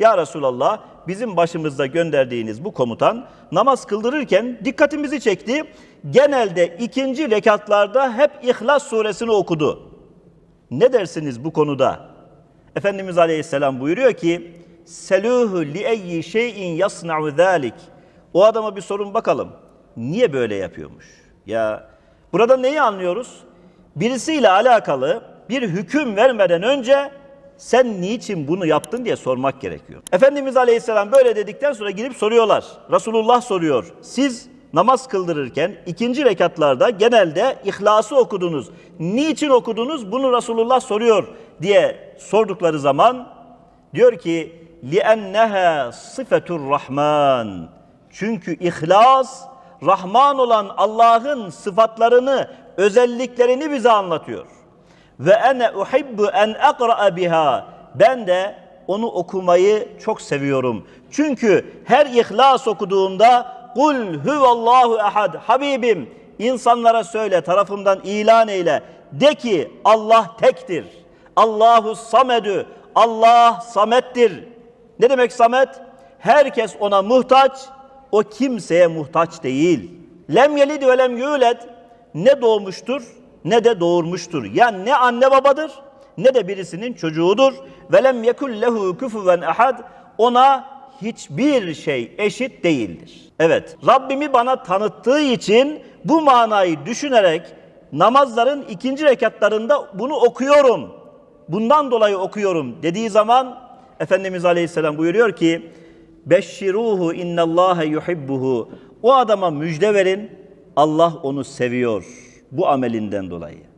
Ya Resulallah bizim başımızda gönderdiğiniz bu komutan namaz kıldırırken dikkatimizi çekti. Genelde ikinci rekatlarda hep İhlas suresini okudu. Ne dersiniz bu konuda? Efendimiz Aleyhisselam buyuruyor ki Seluhu li eyyi şeyin yasna'u zalik. O adama bir sorun bakalım. Niye böyle yapıyormuş? Ya burada neyi anlıyoruz? Birisiyle alakalı bir hüküm vermeden önce sen niçin bunu yaptın diye sormak gerekiyor. Efendimiz Aleyhisselam böyle dedikten sonra girip soruyorlar. Resulullah soruyor. Siz namaz kıldırırken ikinci rekatlarda genelde ihlası okudunuz. Niçin okudunuz? Bunu Resulullah soruyor diye sordukları zaman diyor ki لِأَنَّهَا sıfetur Rahman. Çünkü ihlas Rahman olan Allah'ın sıfatlarını, özelliklerini bize anlatıyor. Ve ene uhibbu en aqra'a biha. Ben de onu okumayı çok seviyorum. Çünkü her ihlas okuduğumda kul huvallahu ehad. Habibim insanlara söyle tarafımdan ilan eyle. De ki Allah tektir. Allahu samedü. Allah samettir. Ne demek samet? Herkes ona muhtaç, o kimseye muhtaç değil. Lem yelid ve lem yuled ne doğmuştur ne de doğurmuştur. Yani ne anne babadır ne de birisinin çocuğudur. Ve lem yekul lehu kufuven ahad ona hiçbir şey eşit değildir. Evet, Rabbimi bana tanıttığı için bu manayı düşünerek namazların ikinci rekatlarında bunu okuyorum. Bundan dolayı okuyorum dediği zaman Efendimiz Aleyhisselam buyuruyor ki Beşşiruhu innallâhe yuhibbuhu O adama müjde verin Allah onu seviyor bu amelinden dolayı.